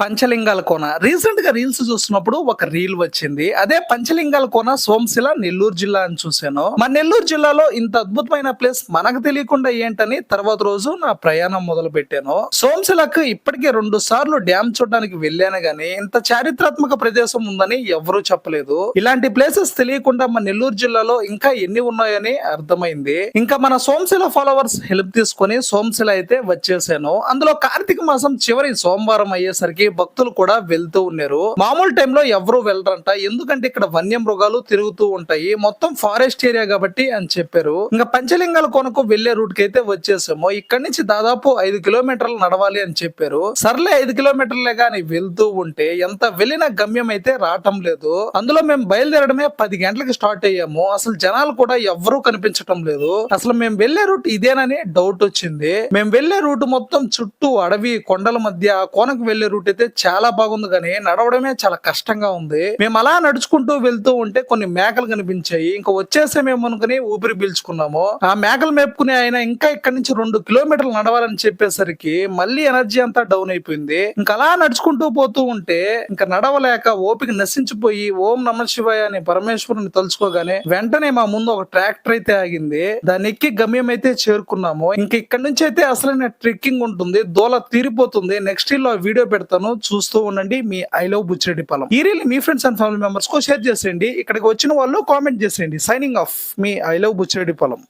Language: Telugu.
పంచలింగాల కోన. రీసెంట్గా రీల్స్ చూస్తున్నప్పుడు ఒక రీల్ వచ్చింది. అదే పంచలింగాల కోన సోమశిల నెల్లూరు జిల్లా అని చూశాను. మన నెల్లూరు జిల్లాలో ఇంత అద్భుతమైన ప్లేస్ మనకు తెలియకుండా ఏంటని తర్వాత రోజు నా ప్రయాణం మొదలు పెట్టాను సోమశిలకు ఇప్పటికే రెండు సార్లు డ్యామ్ చూడడానికి వెళ్ళాను గానీ ఇంత చారిత్రాత్మక ప్రదేశం ఉందని ఎవరూ చెప్పలేదు. ఇలాంటి ప్లేసెస్ తెలియకుండా మన నెల్లూరు జిల్లాలో ఇంకా ఎన్ని ఉన్నాయని అర్థమైంది. ఇంకా మన సోమశిల ఫాలోవర్స్ హెల్ప్ తీసుకొని సోమశిల అయితే వచ్చేసాను. అందులో కార్తీక మాసం చివరి సోమవారం అయ్యేసరికి భక్తులు కూడా వెళ్తూ ఉన్నారు. మామూలు టైంలో ఎవరు వెళ్ళరంట. ఎందుకంటే ఇక్కడ వన్య మృగాలు తిరుగుతూ ఉంటాయి. మొత్తం ఫారెస్ట్ ఏరియా కాబట్టి అని చెప్పారు. ఇంకా పంచలింగాల కొనకు వెళ్ళే రూట్కి అయితే వచ్చేసాము. ఇక్కడ నుంచి దాదాపు ఐదు కిలోమీటర్లు నడవాలి అని చెప్పారు. సర్లే ఐదు కిలోమీటర్లే గాని వెళ్తూ ఉంటే ఎంత వెళ్ళిన గమ్యం అయితే రావటం లేదు. అందులో మేము బయలుదేరడమే పది గంటలకు స్టార్ట్ అయ్యాము. అసలు జనాలు కూడా ఎవ్వరూ కనిపించటం లేదు. అసలు మేము వెళ్ళే రూట్ ఇదేనని డౌట్ వచ్చింది. మేము వెళ్ళే రూట్ మొత్తం చుట్టూ అడవి కొండల మధ్య కోనకు వెళ్ళే రూట్ అయితే చాలా బాగుంది కానీ నడవడమే చాలా కష్టంగా ఉంది. మేము అలా నడుచుకుంటూ వెళ్తూ ఉంటే కొన్ని మేకలు కనిపించాయి. ఇంకా వచ్చేసామేమో అనుకుని ఊపిరి పీల్చుకున్నాము. ఆ మేకలు మేపుకునే ఆయన ఇంకా ఇక్కడ నుంచి రెండు కిలోమీటర్లు నడవాలని చెప్పేసరికి మళ్ళీ ఎనర్జీ అంతా డౌన్ అయిపోయింది. ఇంకా అలా నడుచుకుంటూ పోతూ ఉంటే ఇంకా నడవలేక ఓపిక నశించిపోయి ఓం నమ శివాయ అని పరమేశ్వరుని తలుచుకోగానే వెంటనే మా ముందు ఒక ట్రాక్టర్ అయితే ఆగింది. దాన్ని ఎక్కి గమ్యం అయితే చేరుకున్నాము. ఇంక ఇక్కడ నుంచి అయితే అసలైన ట్రెక్కింగ్ ఉంటుంది. దోల తీరిపోతుంది. నెక్స్ట్లో వీడియో పెడతాను. చూస్తూ ఉండండి. మీ ఐ లవ్ బుచ్చిరెడ్డి పొలం. ఈ రీల్ మీ ఫ్రెండ్స్ అండ్ ఫ్యామిలీ మెంబర్స్ కో షేర్ చేసేయండి. ఇక్కడికి వచ్చిన వాళ్ళు కామెంట్ చేసేయండి. సైనింగ్ ఆఫ్ మీ ఐ లవ్ బుచ్చిరెడ్డి పొలం.